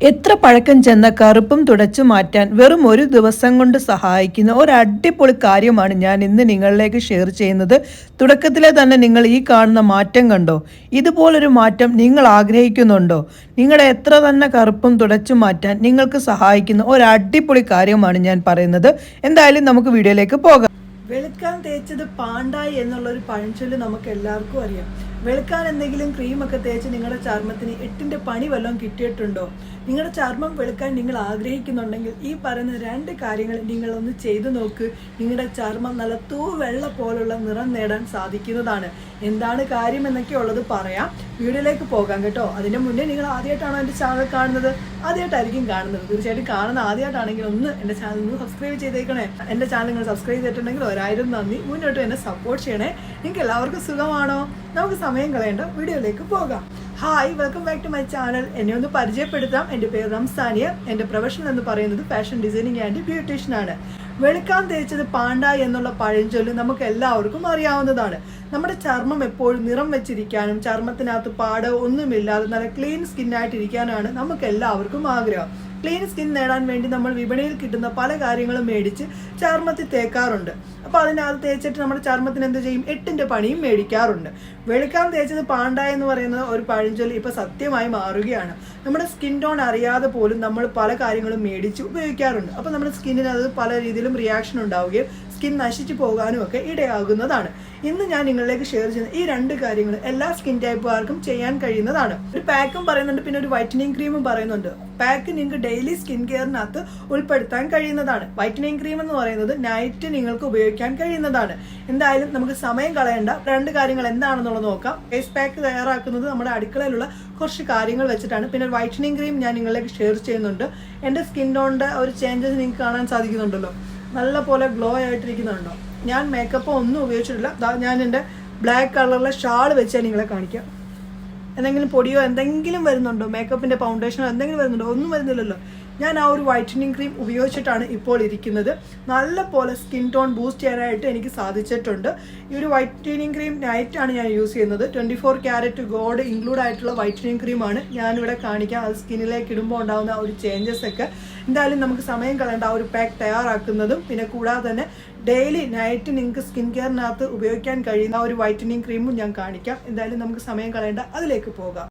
എത്ര പഴക്കം ചെന്ന കറുപ്പും തുടച്ചു മാറ്റാൻ വെറും ഒരു ദിവസം കൊണ്ട് സഹായിക്കുന്ന ഒരു അടിപൊളി കാര്യമാണ് ഞാൻ ഇന്ന് നിങ്ങളിലേക്ക് ഷെയർ ചെയ്യുന്നത്. തുടക്കത്തിലെ തന്നെ നിങ്ങൾ ഈ കാണുന്ന മാറ്റം കണ്ടോ? ഇതുപോലൊരു മാറ്റം നിങ്ങൾ ആഗ്രഹിക്കുന്നുണ്ടോ? നിങ്ങളെ എത്ര തന്നെ കറുപ്പും തുടച്ചു മാറ്റാൻ നിങ്ങൾക്ക് സഹായിക്കുന്ന ഒരു അടിപൊളി കാര്യമാണ് ഞാൻ പറയുന്നത്. എന്തായാലും നമുക്ക് വീഡിയോയിലേക്ക് പോകാം. വെളുക്കാൻ തേച്ചത് പാണ്ടായി എന്നുള്ള ഒരു പഴഞ്ചൊല്ല് നമുക്ക് എല്ലാവർക്കും അറിയാം. വെളുക്കാൻ എന്തെങ്കിലും ക്രീമൊക്കെ തേച്ച് നിങ്ങളുടെ ചർമ്മത്തിന് എട്ടിന്റെ പണി വല്ലതും കിട്ടിയിട്ടുണ്ടോ? നിങ്ങളുടെ ചർമ്മം വെളുക്കാൻ നിങ്ങൾ ആഗ്രഹിക്കുന്നുണ്ടെങ്കിൽ ഈ പറയുന്ന രണ്ട് കാര്യങ്ങൾ നിങ്ങളൊന്ന് ചെയ്തു നോക്ക്. നിങ്ങളുടെ ചർമ്മം നല്ല തൂ വെള്ള പോലുള്ള നിറം നേടാൻ സാധിക്കുന്നതാണ്. എന്താണ് കാര്യം എന്നൊക്കെ ഉള്ളത് പറയാം. വീഡിയോയിലേക്ക് പോകാം കേട്ടോ. അതിന്റെ മുന്നേ നിങ്ങൾ ആദ്യമായിട്ടാണോ എന്റെ ചാനൽ കാണുന്നത്? ആദ്യമായിട്ടായിരിക്കും കാണുന്നത്. തീർച്ചയായിട്ടും കാണുന്ന ആദ്യമായിട്ടാണെങ്കിൽ ഒന്ന് എന്റെ ചാനൽ ഒന്ന് സബ്സ്ക്രൈബ് ചെയ്തേക്കണേ. എന്റെ ചാനൽ നിങ്ങൾ സബ്സ്ക്രൈബ് ചെയ്തിട്ടുണ്ടെങ്കിൽ ഒരായിരം നന്ദി. മുന്നോട്ട് എന്നെ സപ്പോർട്ട് ചെയ്യണേ. നിങ്ങൾക്ക് എല്ലാവർക്കും സുഖമാണോ? നമുക്ക് സമയം കളയേണ്ട വീഡിയോയിലേക്ക് പോകാം. Hi welcome back to my channel എന്നെ ഒന്ന് പരിചയപ്പെടുത്താം. എന്റെ പേര് റംസാനിയ. എന്റെ പ്രൊഫഷൻ എന്ന് പറയുന്നത് ഫാഷൻ ഡിസൈനിങ് ആൻഡ് ബ്യൂട്ടീഷ്യൻ ആണ്. വെളുക്കാൻ തേച്ചത് പാണ്ട എന്നുള്ള പഴഞ്ചൊല്ല് നമുക്ക് എല്ലാവർക്കും അറിയാവുന്നതാണ്. നമ്മുടെ ചർമ്മം എപ്പോഴും നിറം വെച്ചിരിക്കാനും ചർമ്മത്തിനകത്ത് പാടോ ഒന്നുമില്ലാതെ നല്ല ക്ലീൻ സ്കിന്നായിട്ടിരിക്കാനാണ് നമുക്ക് എല്ലാവർക്കും ആഗ്രഹം. ക്ലീൻ സ്കിൻ നേടാൻ വേണ്ടി നമ്മൾ വിപണിയിൽ കിട്ടുന്ന പല കാര്യങ്ങളും മേടിച്ച് ചർമ്മത്തിൽ തേക്കാറുണ്ട്. അപ്പോൾ അതിനകത്ത് തേച്ചിട്ട് നമ്മുടെ ചർമ്മത്തിന് എന്ത് ചെയ്യും? എട്ടിന്റെ പണിയും മേടിക്കാറുണ്ട്. വെളുക്കാൻ തേച്ചത് പാണ്ട എന്ന് പറയുന്ന ഒരു പഴഞ്ചൊല്ലി ഇപ്പൊ സത്യമായി മാറുകയാണ്. നമ്മുടെ സ്കിൻ ടോൺ അറിയാതെ പോലും നമ്മൾ പല കാര്യങ്ങളും മേടിച്ച് ഉപയോഗിക്കാറുണ്ട്. അപ്പോൾ നമ്മുടെ സ്കിന്നിന് അത് പല രീതിയിലും റിയാക്ഷൻ ഉണ്ടാവുകയും സ്കിൻ നശിച്ചു പോകാനും ഒക്കെ ഇടയാകുന്നതാണ്. ഇന്ന് ഞാൻ നിങ്ങളിലേക്ക് ഷെയർ ചെയ്യുന്ന ഈ രണ്ട് കാര്യങ്ങൾ എല്ലാ സ്കിൻ ടൈപ്പുകാർക്കും ചെയ്യാൻ കഴിയുന്നതാണ്. ഒരു പാക്കും പറയുന്നുണ്ട് പിന്നെ ഒരു വൈറ്റനിങ് ക്രീമും പറയുന്നുണ്ട്. പാക്ക് നിങ്ങൾക്ക് ഡെയിലി സ്കിൻ കെയറിനകത്ത് ഉൾപ്പെടുത്താൻ കഴിയുന്നതാണ്. വൈറ്റനിങ് ക്രീം എന്ന് പറയുന്നത് നൈറ്റ് നിങ്ങൾക്ക് ഉപയോഗിക്കാൻ കഴിയുന്നതാണ്. എന്തായാലും നമുക്ക് സമയം കളയേണ്ട. രണ്ട് കാര്യങ്ങൾ എന്താണെന്നുള്ളത് നോക്കാം. ഫേസ് പാക്ക് തയ്യാറാക്കുന്നത് നമ്മുടെ അടുക്കളയിലുള്ള കുറച്ച് കാര്യങ്ങൾ വെച്ചിട്ടാണ്. പിന്നെ വൈറ്റനിങ് ക്രീം ഞാൻ നിങ്ങളിലേക്ക് ഷെയർ ചെയ്യുന്നുണ്ട്. എന്റെ സ്കിൻ ഒരു ചേഞ്ചസ് നിങ്ങൾക്ക് കാണാൻ സാധിക്കുന്നുണ്ടല്ലോ. നല്ല പോലെ ഗ്ലോ ആയിട്ടിരിക്കുന്നുണ്ടോ? ഞാൻ മേക്കപ്പ് ഒന്നും ഉപയോഗിച്ചിട്ടില്ല. ഞാൻ എന്റെ ബ്ലാക്ക് കളറിലെ ഷാൾ വെച്ചാൽ നിങ്ങളെ കാണിക്കാം. എന്തെങ്കിലും പൊടിയോ എന്തെങ്കിലും വരുന്നുണ്ടോ? മേക്കപ്പിന്റെ ഫൗണ്ടേഷനോ എന്തെങ്കിലും വരുന്നുണ്ടോ? ഒന്നും വരുന്നില്ലല്ലോ. ഞാൻ ആ ഒരു വൈറ്റനിങ് ക്രീം ഉപയോഗിച്ചിട്ടാണ് ഇപ്പോൾ ഇരിക്കുന്നത്. നല്ല പോലെ സ്കിൻ ടോൺ ബൂസ്റ്റ് ചെയ്യാനായിട്ട് എനിക്ക് സാധിച്ചിട്ടുണ്ട്. ഈ ഒരു വൈറ്റനിങ് ക്രീം നൈറ്റാണ് ഞാൻ യൂസ് ചെയ്യുന്നത്. Twenty four carat gold include ആയിട്ടുള്ള വൈറ്റനിങ് ക്രീമാണ് ഞാനിവിടെ കാണിക്കാം. അത് സ്കിന്നിലേക്ക് ഇടുമ്പോൾ ഉണ്ടാകുന്ന ഒരു ചേഞ്ചസ് ഒക്കെ. എന്തായാലും നമുക്ക് സമയം കളയേണ്ട ആ ഒരു പാക്ക് തയ്യാറാക്കുന്നതും പിന്നെ കൂടാതെ തന്നെ ഡെയിലി നൈറ്റ് നിങ്ങൾക്ക് സ്കിൻ കെയറിനകത്ത് ഉപയോഗിക്കാൻ കഴിയുന്ന ഒരു വൈറ്റനിങ് ക്രീമും ഞാൻ കാണിക്കാം. എന്തായാലും നമുക്ക് സമയം കളയേണ്ട അതിലേക്ക് പോകാം.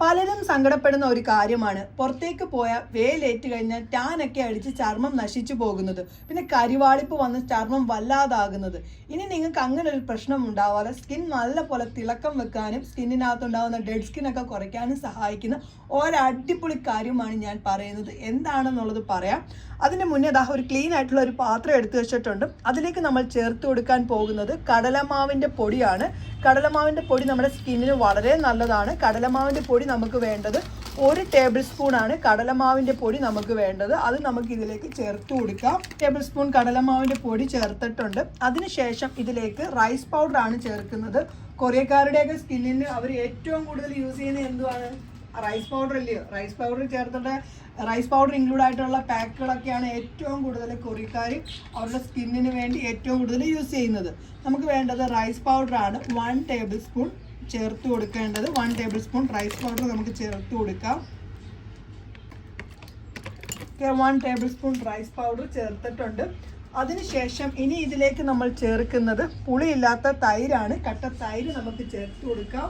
പലരും സങ്കടപ്പെടുന്ന ഒരു കാര്യമാണ്. പുറത്തേക്ക് പോയ വേലേറ്റ് കഴിഞ്ഞാൽ ടാനൊക്കെ അടിച്ച് ചർമ്മം നശിച്ചു പോകുന്നത്. പിന്നെ കരിവാളിപ്പ് വന്ന് ചർമ്മം വല്ലാതാകുന്നത്. ഇനി നിങ്ങൾക്ക് അങ്ങനെ ഒരു പ്രശ്നം ഉണ്ടാവാതെ സ്കിൻ നല്ല പോലെ തിളക്കം വെക്കാനും സ്കിന്നിനകത്തുണ്ടാകുന്ന ഡെഡ് സ്കിൻ ഒക്കെ കുറയ്ക്കാനും സഹായിക്കുന്ന ഒരടിപൊളി കാര്യമാണ് ഞാൻ പറയുന്നത്. എന്താണെന്നുള്ളത് പറയാം. അതിന് മുന്നേ ദാ ഒരു ക്ലീൻ ആയിട്ടുള്ള ഒരു പാത്രം എടുത്തു വെച്ചിട്ടുണ്ട്. അതിലേക്ക് നമ്മൾ ചേർത്ത് കൊടുക്കാൻ പോകുന്നത് കടലമാവിന്റെ പൊടിയാണ്. കടലമാവിന്റെ പൊടി നമ്മുടെ സ്കിന്നിന് വളരെ നല്ലതാണ്. കടലമാവിന്റെ പൊടി നമുക്ക് വേണ്ടത് ഒരു ടേബിൾ സ്പൂൺ ആണ് കടലമാവിന്റെ പൊടി നമുക്ക് വേണ്ടത്. അത് നമുക്ക് ഇതിലേക്ക് ചേർത്ത് കൊടുക്കാം. ടേബിൾ സ്പൂൺ കടലമാവിന്റെ പൊടി ചേർത്തിട്ടുണ്ട്. അതിനുശേഷം ഇതിലേക്ക് റൈസ് പൗഡർ ആണ് ചേർക്കുന്നത്. കൊറിയക്കാരുടെയൊക്കെ സ്കിന്നിന് അവർ ഏറ്റവും കൂടുതൽ യൂസ് ചെയ്യുന്നത് എന്തുവാണ്? റൈസ് പൗഡർ ഇല്ലയോ റൈസ് പൗഡർ ചേർത്തിട്ട് റൈസ് പൗഡർ ഇൻക്ലൂഡ് ആയിട്ടുള്ള പാക്കുകളൊക്കെയാണ് ഏറ്റവും കൂടുതൽ കൊറിയക്കാർ അവരുടെ സ്കിന്നിന് വേണ്ടി ഏറ്റവും കൂടുതൽ യൂസ് ചെയ്യുന്നത്. നമുക്ക് വേണ്ടത് റൈസ് പൗഡറാണ് വൺ ടേബിൾ സ്പൂൺ ചേർത്ത് കൊടുക്കേണ്ടത്. One tablespoon rice powder നമുക്ക് ചേർത്ത് കൊടുക്കാം. One tablespoon rice powder ചേർത്തിട്ടുണ്ട്. അതിനുശേഷം ഇനി ഇതിലേക്ക് നമ്മൾ ചേർക്കുന്നത് പുളിയില്ലാത്ത തൈരാണ്. കട്ട തൈര് നമുക്ക് ചേർത്ത് കൊടുക്കാം.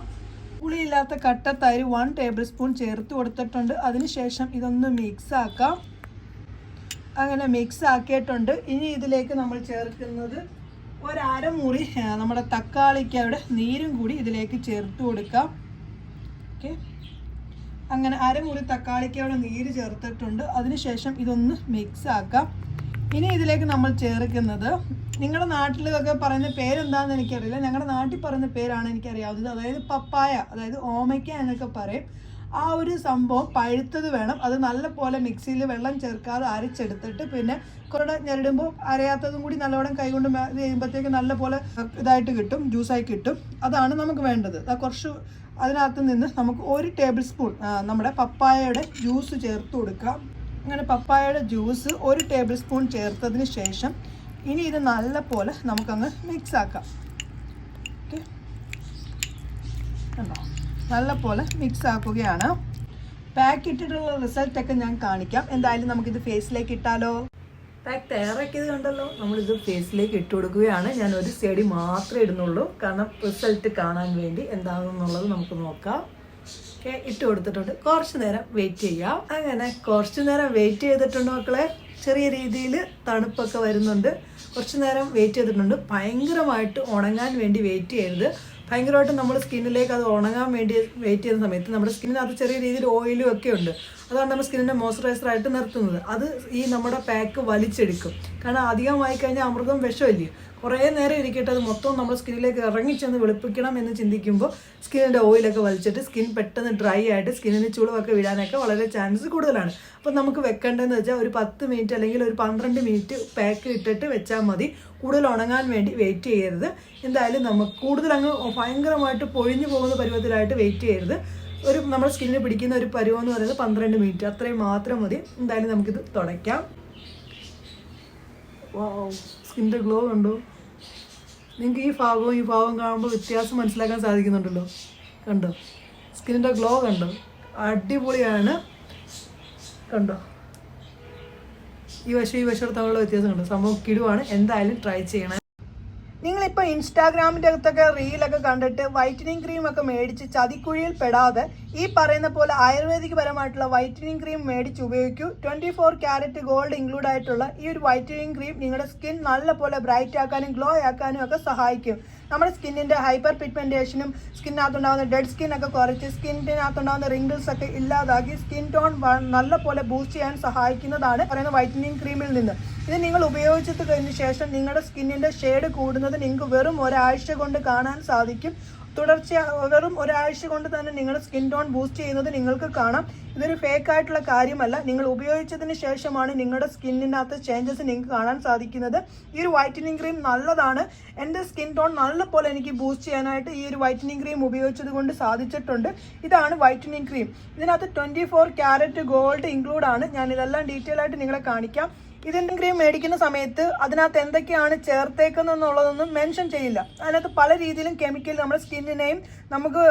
പുളിയില്ലാത്ത കട്ട തൈര് വൺ ടേബിൾ സ്പൂൺ ചേർത്ത് കൊടുത്തിട്ടുണ്ട്. അതിനുശേഷം ഇതൊന്ന് മിക്സ് ആക്കാം. അങ്ങനെ മിക്സ് ആക്കിയിട്ടുണ്ട്. ഇനി ഇതിലേക്ക് നമ്മൾ ചേർക്കുന്നത് ഒരമുറി നമ്മുടെ നമ്മുടെ അവിടെ നീരും കൂടി ഇതിലേക്ക് ചേർത്ത് കൊടുക്കാം. ഓക്കെ അങ്ങനെ അരമുറി അവിടെ നീര് ചേർത്തിട്ടുണ്ട്. അതിനുശേഷം ഇതൊന്ന് മിക്സ് ആക്കാം. ഇനി ഇതിലേക്ക് നമ്മൾ ചേർക്കുന്നത് നിങ്ങളുടെ നാട്ടിലൊക്കെ പറയുന്ന പേരെന്താണെന്ന് എനിക്കറിയില്ല. ഞങ്ങളുടെ നാട്ടിൽ പറയുന്ന പേരാണ് എനിക്കറിയാവുന്നത്. അതായത് പപ്പായ അതായത് ഓമയ്ക്ക എന്നൊക്കെ പറയും. ആ ഒരു സംഭവം പഴുത്തത് വേണം. അത് നല്ല പോലെ മിക്സിയിൽ വെള്ളം ചേർക്കാതെ അരച്ചെടുത്തിട്ട് പിന്നെ കുറേ ഞെരടുമ്പോൾ അരയാത്തതും കൂടി നല്ലവണ്ണം കൈകൊണ്ട് ചെയ്യുമ്പോഴത്തേക്ക് നല്ല പോലെ ഇതായിട്ട് കിട്ടും ജ്യൂസായി കിട്ടും. അതാണ് നമുക്ക് വേണ്ടത്. കുറച്ച് അതിനകത്ത് നിന്ന് നമുക്ക് ഒരു ടേബിൾ സ്പൂൺ നമ്മുടെ പപ്പായയുടെ ജ്യൂസ് ചേർത്ത് കൊടുക്കാം. അങ്ങനെ പപ്പായയുടെ ജ്യൂസ് ഒരു ടേബിൾ സ്പൂൺ ചേർത്തതിന് ശേഷം ഇനി ഇത് നല്ലപോലെ നമുക്കങ്ങ് മിക്സ് ആക്കാം. ഓക്കെ കണ്ടോ? നല്ല പോലെ മിക്സ് ആക്കുകയാണ്. പാക്ക് ഇട്ടിട്ടുള്ള റിസൾട്ടൊക്കെ ഞാൻ കാണിക്കാം. എന്തായാലും നമുക്കിത് ഫേസിലേക്ക് ഇട്ടാലോ? പാക്ക് തയ്യാറാക്കിയത് കണ്ടല്ലോ. നമ്മളിത് ഫേസിലേക്ക് ഇട്ട് കൊടുക്കുകയാണ്. ഞാൻ ഒരു സൈഡിൽ മാത്രമേ ഇടുന്നുള്ളൂ. കാരണം റിസൾട്ട് കാണാൻ വേണ്ടി എന്താണെന്നുള്ളത് നമുക്ക് നോക്കാം. ഓക്കെ ഇട്ട് കൊടുത്തിട്ടുണ്ട്. കുറച്ച് നേരം വെയിറ്റ് ചെയ്യാം. അങ്ങനെ കുറച്ച് നേരം വെയിറ്റ് ചെയ്തിട്ടുണ്ട് മക്കളെ. ചെറിയ രീതിയിൽ തണുപ്പൊക്കെ വരുന്നുണ്ട്. കുറച്ച് നേരം വെയിറ്റ് ചെയ്തിട്ടുണ്ട്. ഭയങ്കരമായിട്ട് ഉണങ്ങാൻ വേണ്ടി വെയിറ്റ് ചെയ്യരുത്. ഭയങ്കരമായിട്ട് നമ്മൾ സ്കിന്നിലേക്ക് അത് ഉണങ്ങാൻ വേണ്ടി വെയിറ്റ് ചെയ്യുന്ന സമയത്ത് നമ്മുടെ സ്കിന്നിനകത്ത് ചെറിയ രീതിയിൽ ഓയിലും ഒക്കെ ഉണ്ട്. അതാണ് നമ്മുടെ സ്കിന്നിനെ മോയ്സ്ചറൈസർ ആയിട്ട് നിർത്തുന്നത്. അത് ഈ നമ്മുടെ പാക്ക് വലിച്ചെടുക്കും. കാരണം അധികമായി കഴിഞ്ഞാൽ അമൃതം വിഷമല്ലേ? കുറേ നേരം ഇരിക്കട്ടെ അത് മൊത്തം നമ്മുടെ സ്കിന്നിലേക്ക് ഇറങ്ങിച്ചെന്ന് വെളുപ്പിക്കണം എന്ന് ചിന്തിക്കുമ്പോൾ സ്കിന്നിന്റെ ഓയിലൊക്കെ വലിച്ചിട്ട് സ്കിൻ പെട്ടെന്ന് ഡ്രൈ ആയിട്ട് സ്കിന്നിന് ചുളിവൊക്കെ വിടാനൊക്കെ വളരെ ചാൻസ് കൂടുതലാണ്. അപ്പോൾ നമുക്ക് വെക്കേണ്ടതെന്ന് വെച്ചാൽ ഒരു പത്ത് മിനിറ്റ് അല്ലെങ്കിൽ ഒരു പന്ത്രണ്ട് മിനിറ്റ് പാക്ക് ഇട്ടിട്ട് വെച്ചാൽ മതി. കൂടുതൽ ഉണങ്ങാൻ വേണ്ടി വെയിറ്റ് ചെയ്യരുത്. എന്തായാലും നമുക്ക് കൂടുതൽ അങ്ങ് ഭയങ്കരമായിട്ട് പൊഴിഞ്ഞു പോകുന്ന പരുവത്തിലായിട്ട് വെയിറ്റ് ചെയ്യരുത്. നമ്മുടെ സ്കിന്നിന് പിടിക്കുന്ന ഒരു പരുവം എന്ന് പറയുന്നത് പന്ത്രണ്ട് മിനിറ്റ് അത്രയും മാത്രം മതി. എന്തായാലും നമുക്കിത് തുടയ്ക്കാം. സ്കിന്റെ ഗ്ലോ കണ്ടോ? നിങ്ങൾക്ക് ഈ ഭാഗവും ഈ ഭാഗവും കാണുമ്പോൾ വ്യത്യാസം മനസ്സിലാക്കാൻ സാധിക്കുന്നുണ്ടല്ലോ. കണ്ടോ? സ്കിന്നിന്റെ ഗ്ലോ കണ്ടോ? അടിപൊളിയാണ്. കണ്ടോ? ഈ വശം ഈ വശം തമ്മിലുള്ള വ്യത്യാസം കണ്ടോ? സംഭവം കിടുവാണ്. എന്തായാലും ട്രൈ ചെയ്യണം. നിങ്ങളിപ്പോൾ ഇൻസ്റ്റാഗ്രാമിന്റെ അകത്തൊക്കെ റീലൊക്കെ കണ്ടിട്ട് വൈറ്റനിങ് ക്രീം ഒക്കെ മേടിച്ച് ചതിക്കുഴിയിൽ പെടാതെ ഈ പറയുന്ന പോലെ ആയുർവേദിക് പരമായിട്ടുള്ള വൈറ്റനിങ് ക്രീം മേടിച്ച് ഉപയോഗിക്കൂ. Twenty four carat gold include ആയിട്ടുള്ള ഈ ഒരു വൈറ്റനിങ് ക്രീം നിങ്ങളുടെ സ്കിൻ നല്ല പോലെ ബ്രൈറ്റ് ആക്കാനും ഗ്ലോ ആക്കാനും ഒക്കെ സഹായിക്കും. നമ്മുടെ സ്കിന്നിന്റെ ഹൈപ്പർ പിഗ്മെന്റേഷനും സ്കിന്നിനകത്തുണ്ടാകുന്ന ഡെഡ് സ്കിൻ ഒക്കെ കുറച്ച് സ്കിന്നിനകത്തുണ്ടാകുന്ന റിങ്കിൾസ് ഒക്കെ ഇല്ലാതാക്കി സ്കിൻ ടോൺ നല്ല പോലെ ബൂസ്റ്റ് ചെയ്യാൻ സഹായിക്കുന്നതാണ് പറയുന്ന വൈറ്റനിങ് ക്രീമിൽ നിന്ന്. ഇത് നിങ്ങൾ ഉപയോഗിച്ചത് കഴിഞ്ഞ ശേഷം നിങ്ങളുടെ സ്കിന്നിന്റെ ഷെയ്ഡ് കൂടുന്നത് നിങ്ങൾക്ക് വെറും ഒരാഴ്ച കൊണ്ട് കാണാൻ സാധിക്കും. തുടർച്ച വെറും ഒരാഴ്ച കൊണ്ട് തന്നെ നിങ്ങളുടെ സ്കിൻ ടോൺ ബൂസ്റ്റ് ചെയ്യുന്നത് നിങ്ങൾക്ക് കാണാം. ഇതൊരു ഫേക്ക് ആയിട്ടുള്ള കാര്യമല്ല. നിങ്ങൾ ഉപയോഗിച്ചതിന് ശേഷമാണ് നിങ്ങളുടെ സ്കിന്നിനകത്ത് ചേഞ്ചസ് നിങ്ങൾക്ക് കാണാൻ സാധിക്കുന്നത്. ഈ ഒരു വൈറ്റനിങ് ക്രീം നല്ലതാണ്. എന്റെ സ്കിൻ ടോൺ നല്ല പോലെ എനിക്ക് ബൂസ്റ്റ് ചെയ്യാനായിട്ട് ഈ ഒരു വൈറ്റനിങ് ക്രീം ഉപയോഗിച്ചത് കൊണ്ട് സാധിച്ചിട്ടുണ്ട്. ഇതാണ് വൈറ്റനിങ് ക്രീം ഇതിനകത്ത് twenty four carat gold include ആണ്. ഞാൻ ഇതെല്ലാം ഡീറ്റെയിൽ ആയിട്ട് നിങ്ങളെ കാണിക്കാം. ഇതിന്റെ ക്രീം മേടിക്കുന്ന സമയത്ത് അതിനകത്ത് എന്തൊക്കെയാണ് ചേർത്തേക്കുന്നതെന്നുള്ളതൊന്നും മെൻഷൻ ചെയ്യില്ല. അതിനകത്ത് പല രീതിയിലും കെമിക്കൽ നമ്മുടെ സ്കിന്നിനെയും നമുക്ക്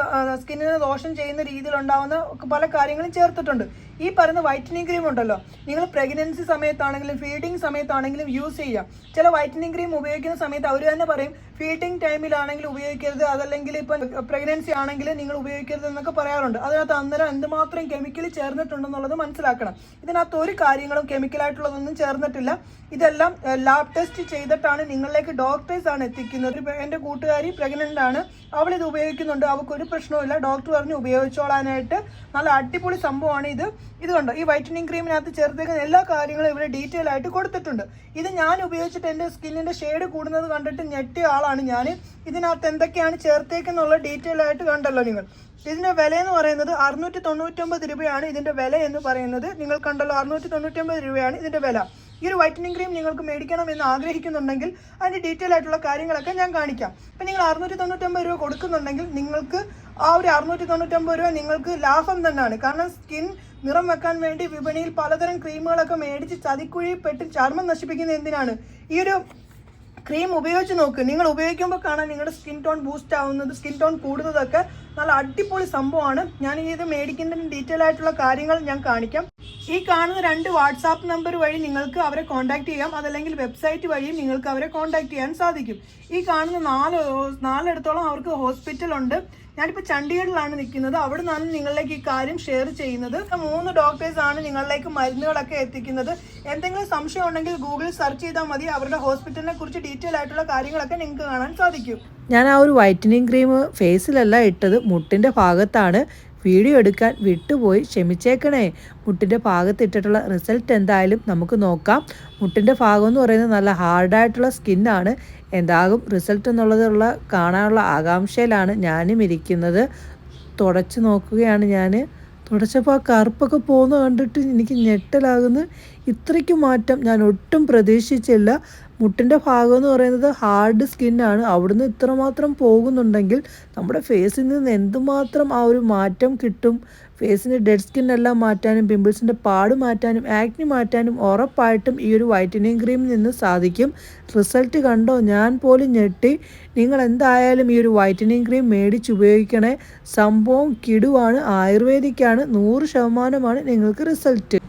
സ്കിന്നിനെ ദോഷം ചെയ്യുന്ന രീതിയിലുണ്ടാവുന്ന പല കാര്യങ്ങളും ചേർത്തിട്ടുണ്ട്. ഈ പറയുന്ന വൈറ്റനിങ് ക്രീം ഉണ്ടല്ലോ. നിങ്ങൾ പ്രഗ്നൻസി സമയത്താണെങ്കിലും ഫീഡിങ് സമയത്താണെങ്കിലും യൂസ് ചെയ്യാം ചില വൈറ്റനിങ് ക്രീം ഉപയോഗിക്കുന്ന സമയത്ത് അവർ തന്നെ പറയും ഫീഡിങ് ടൈമിലാണെങ്കിൽ ഉപയോഗിക്കരുത് അതല്ലെങ്കിൽ ഇപ്പം പ്രഗ്നൻസി ആണെങ്കിൽ നിങ്ങൾ ഉപയോഗിക്കരുത് എന്നൊക്കെ പറയാറുണ്ട്. അതിനകത്ത് അന്നേരം എന്തുമാത്രം കെമിക്കൽ ചേർന്നിട്ടുണ്ടെന്നുള്ളത് മനസ്സിലാക്കണം. ഇതിനകത്ത് ഒരു കാര്യങ്ങളും കെമിക്കലായിട്ടുള്ളതൊന്നും ചേർന്നിട്ടില്ല. ഇതെല്ലാം ലാബ് ടെസ്റ്റ് ചെയ്തിട്ടാണ് നിങ്ങളിലേക്ക് ഡോക്ടേഴ്സ് ആണ് എത്തിക്കുന്നത്. എന്റെ കൂട്ടുകാരി പ്രഗ്നന്റ് ആണ്. അവൾ ഇത് ഉപയോഗിക്കുന്നുണ്ട്. അവൾക്ക് ഒരു പ്രശ്നവുമില്ല. ഡോക്ടർ പറഞ്ഞ് ഉപയോഗിച്ചോളാനായിട്ട്. നല്ല അടിപൊളി സംഭവമാണ് ഇത്. ഇത് കണ്ടോ? ഈ വൈറ്റനിങ് ക്രീമിനകത്ത് ചേർത്തേക്കുന്ന എല്ലാ കാര്യങ്ങളും ഇവിടെ ഡീറ്റെയിൽ ആയിട്ട് കൊടുത്തിട്ടുണ്ട്. ഇത് ഞാൻ ഉപയോഗിച്ചിട്ട് എന്റെ സ്കിന്നിന്റെ ഷെയ്ഡ് കൂടുന്നത് കണ്ടിട്ട് ഞെട്ടിയ ആളാണ് ഞാൻ ഇതിനകത്ത് എന്തൊക്കെയാണ് ചേർത്തേക്കെന്നുള്ള ഡീറ്റെയിൽ ആയിട്ട് കണ്ടല്ലോ നിങ്ങൾ. ഇതിന്റെ വില എന്ന് പറയുന്നത് അറുന്നൂറ്റി തൊണ്ണൂറ്റൊമ്പത് രൂപയാണ് ഇതിന്റെ വില എന്ന് പറയുന്നത്. നിങ്ങൾ കണ്ടല്ലോ അറുന്നൂറ്റി തൊണ്ണൂറ്റൊമ്പത് രൂപയാണ് ഇതിന്റെ വില. ഈ ഒരു വൈറ്റനിങ് ക്രീം നിങ്ങൾക്ക് മേടിക്കണം എന്ന് ആഗ്രഹിക്കുന്നുണ്ടെങ്കിൽ അതിന്റെ ഡീറ്റെയിൽ ആയിട്ടുള്ള കാര്യങ്ങളൊക്കെ ഞാൻ കാണിക്കാം. ഇപ്പം നിങ്ങൾ അറുന്നൂറ്റി തൊണ്ണൂറ്റൊമ്പത് രൂപ കൊടുക്കുന്നുണ്ടെങ്കിൽ നിങ്ങൾക്ക് ആ ഒരു അറുന്നൂറ്റി തൊണ്ണൂറ്റൊമ്പത് രൂപ നിങ്ങൾക്ക് ലാഭം തന്നെയാണ്. കാരണം സ്കിൻ നിറം വെക്കാൻ വേണ്ടി വിപണിയിൽ പലതരം ക്രീമുകളൊക്കെ മേടിച്ച് ചതിക്കുഴി പെട്ട് ചർമ്മം നശിപ്പിക്കുന്നത് എന്തിനാണ്? ഈ ഒരു ക്രീം ഉപയോഗിച്ച് നോക്ക്. നിങ്ങൾ ഉപയോഗിക്കുമ്പോൾ കാണാൻ നിങ്ങളുടെ സ്കിൻ ടോൺ ബൂസ്റ്റ് ആവുന്നത് സ്കിൻ ടോൺ കൂടുന്നതൊക്കെ നല്ല അടിപൊളി സംഭവമാണ്. ഞാൻ ഇത് മേടിക്കുന്നതിന് ഡീറ്റെയിൽ ആയിട്ടുള്ള കാര്യങ്ങൾ ഞാൻ കാണിക്കാം. ഈ കാണുന്ന രണ്ട് വാട്സാപ്പ് നമ്പർ വഴി നിങ്ങൾക്ക് അവരെ കോൺടാക്ട് ചെയ്യാം. അതല്ലെങ്കിൽ വെബ്സൈറ്റ് വഴിയും നിങ്ങൾക്ക് അവരെ കോൺടാക്ട് ചെയ്യാൻ സാധിക്കും. ഈ കാണുന്ന നാല് നാലിടത്തോളം അവർക്ക് ഹോസ്പിറ്റൽ ഉണ്ട്. ഞാനിപ്പോൾ ചണ്ഡീഗഡിലാണ് നിൽക്കുന്നത്. അവിടെ നിന്നാണ് നിങ്ങളിലേക്ക് ഈ കാര്യം ഷെയർ ചെയ്യുന്നത്. മൂന്ന് ഡോക്ടേഴ്സ് ആണ് നിങ്ങളിലേക്ക് മരുന്നുകളൊക്കെ എത്തിക്കുന്നത്. എന്തെങ്കിലും സംശയം ഉണ്ടെങ്കിൽ ഗൂഗിളിൽ സെർച്ച് ചെയ്താൽ മതി. അവരുടെ ഹോസ്പിറ്റലിനെ കുറിച്ച് ഡീറ്റെയിൽ ആയിട്ടുള്ള കാര്യങ്ങളൊക്കെ നിങ്ങൾക്ക് കാണാൻ സാധിക്കും. ഞാൻ ആ ഒരു വൈറ്റനിങ് ക്രീം ഫേസിലല്ല ഇട്ടത്. മുട്ടിന്റെ ഭാഗത്താണ്. വീഡിയോ എടുക്കാൻ വിട്ടുപോയി ക്ഷമിച്ചേക്കണേ. മുട്ടിന്റെ ഭാഗത്ത് ഇട്ടിട്ടുള്ള റിസൾട്ട് എന്തായാലും നമുക്ക് നോക്കാം. മുട്ടിന്റെ ഭാഗം എന്ന് പറയുന്നത് നല്ല ഹാർഡായിട്ടുള്ള സ്കിന്നാണ് എന്താകും റിസൾട്ട് എന്നുള്ളതുള്ള കാണാനുള്ള ആകാംക്ഷയിലാണ് ഞാനും ഇരിക്കുന്നത്. തുടച്ച് നോക്കുകയാണ് ഞാൻ തുടച്ചപ്പോൾ ആ കറുപ്പൊക്കെ പോകുന്ന കണ്ടിട്ട് എനിക്ക് ഞെട്ടലാകുന്നു. ഇത്രയ്ക്ക് മാറ്റം ഞാൻ ഒട്ടും പ്രതീക്ഷിച്ചില്ല. മുട്ടിന്റെ ഭാഗം എന്ന് പറയുന്നത് ഹാർഡ് സ്കിന്നാണ്. അവിടുന്ന് ഇത്രമാത്രം പോകുന്നുണ്ടെങ്കിൽ നമ്മുടെ ഫേസിൽ നിന്ന് എന്തുമാത്രം ആ ഒരു മാറ്റം കിട്ടും? ഫേസിന്റെ ഡെഡ് സ്കിന്നെല്ലാം മാറ്റാനും പിമ്പിൾസിന്റെ പാട് മാറ്റാനും ആക്നി മാറ്റാനും ഉറപ്പായിട്ടും ഈ ഒരു വൈറ്റനിങ് ക്രീമിൽ നിന്ന് സാധിക്കും. റിസൾട്ട് കണ്ടോ? ഞാൻ പോലും ഞെട്ടി. നിങ്ങൾ എന്തായാലും ഈ ഒരു വൈറ്റനിങ് ക്രീം മേടിച്ച് ഉപയോഗിക്കണേ. സംഭവം കിടുവാണ്. ആയുർവേദിക്കാണ്. നൂറ് ശതമാനമാണ് നിങ്ങൾക്ക് റിസൾട്ട്.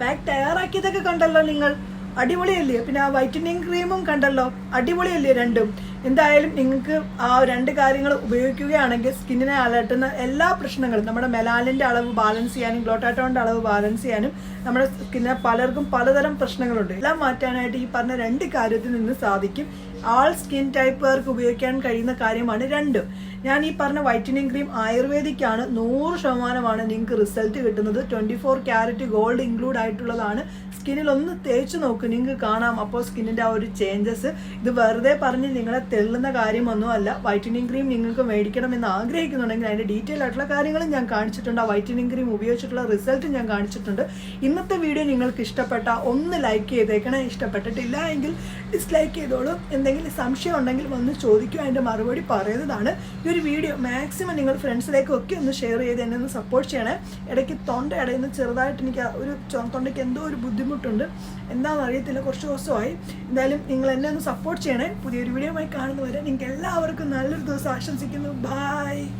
പാക്ക് തയ്യാറാക്കിയതൊക്കെ കണ്ടല്ലോ നിങ്ങൾ. അടിപൊളിയല്ലേ? പിന്നെ ആ വൈറ്റനിങ് ക്രീമും കണ്ടല്ലോ. അടിപൊളിയല്ലേ രണ്ടും? എന്തായാലും നിങ്ങൾക്ക് ആ രണ്ട് കാര്യങ്ങൾ ഉപയോഗിക്കുകയാണെങ്കിൽ സ്കിന്നിനെ അലട്ടുന്ന എല്ലാ പ്രശ്നങ്ങളും നമ്മുടെ മെലാലിന്റെ അളവ് ബാലൻസ് ചെയ്യാനും ഗ്ലോട്ടാറ്റോണിന്റെ അളവ് ബാലൻസ് ചെയ്യാനും നമ്മുടെ സ്കിന്നിനെ പലർക്കും പലതരം പ്രശ്നങ്ങളുണ്ട്. എല്ലാം മാറ്റാനായിട്ട് ഈ പറഞ്ഞ രണ്ട് കാര്യത്തിൽ നിന്ന് സാധിക്കും. ആൾ സ്കിൻ ടൈപ്പുകാർക്ക് ഉപയോഗിക്കാൻ കഴിയുന്ന കാര്യമാണ് രണ്ടും. ഞാൻ ഈ പറഞ്ഞ വൈറ്റനിങ് ക്രീം ആയുർവേദിക്കാണ്. നൂറ് ശതമാനമാണ് നിങ്ങൾക്ക് റിസൾട്ട് കിട്ടുന്നത്. Twenty four carat gold include ആയിട്ടുള്ളതാണ്. സ്കിന്നിൽ ഒന്ന് തേച്ച് നോക്ക് നിങ്ങൾക്ക് കാണാം. അപ്പോൾ സ്കിന്നിന്റെ ആ ഒരു ചേഞ്ചസ് ഇത് വെറുതെ പറഞ്ഞ് നിങ്ങളെ തെള്ളുന്ന കാര്യമൊന്നും അല്ല വൈറ്റനിങ് ക്രീം നിങ്ങൾക്ക് മേടിക്കണം എന്ന് ആഗ്രഹിക്കുന്നുണ്ടെങ്കിൽ അതിന്റെ ഡീറ്റെയിൽ ആയിട്ടുള്ള കാര്യങ്ങളും ഞാൻ കാണിച്ചിട്ടുണ്ട്. ആ വൈറ്റനിങ് ക്രീം ഉപയോഗിച്ചിട്ടുള്ള റിസൾട്ട് ഞാൻ കാണിച്ചിട്ടുണ്ട്. ഇന്നത്തെ വീഡിയോ നിങ്ങൾക്ക് ഇഷ്ടപ്പെട്ട ഒന്ന് ലൈക്ക് ചെയ്തേക്കണം. ഇഷ്ടപ്പെട്ടിട്ടില്ല എങ്കിൽ ഡിസ്ലൈക്ക് ചെയ്തോളൂ. എന്തെങ്കിലും സംശയം ഉണ്ടെങ്കിൽ വന്ന് ചോദിക്കുക അതിന്റെ മറുപടി പറയുന്നതാണ്. ഈ ഒരു വീഡിയോ മാക്സിമം നിങ്ങൾ ഫ്രണ്ട്സിലേക്ക് ഒക്കെ ഒന്ന് ഷെയർ ചെയ്ത് എന്നെ ഒന്ന് സപ്പോർട്ട് ചെയ്യണേ. ഇടയ്ക്ക് തൊണ്ട ഇടയിൽ നിന്ന് ചെറുതായിട്ട് എനിക്ക് ഒരു തൊണ്ടയ്ക്ക് എന്തോ ഒരു ബുദ്ധിമുട്ടുണ്ട്. എന്താണെന്ന് അറിയത്തില്ല കുറച്ച് ദിവസമായി. എന്തായാലും നിങ്ങൾ എന്നെ ഒന്ന് സപ്പോർട്ട് ചെയ്യണേ. പുതിയൊരു വീഡിയോ ആയി കാണുന്നവരെ നിങ്ങൾക്ക് എല്ലാവർക്കും നല്ലൊരു ദിവസം ആശംസിക്കുന്നു. ബൈ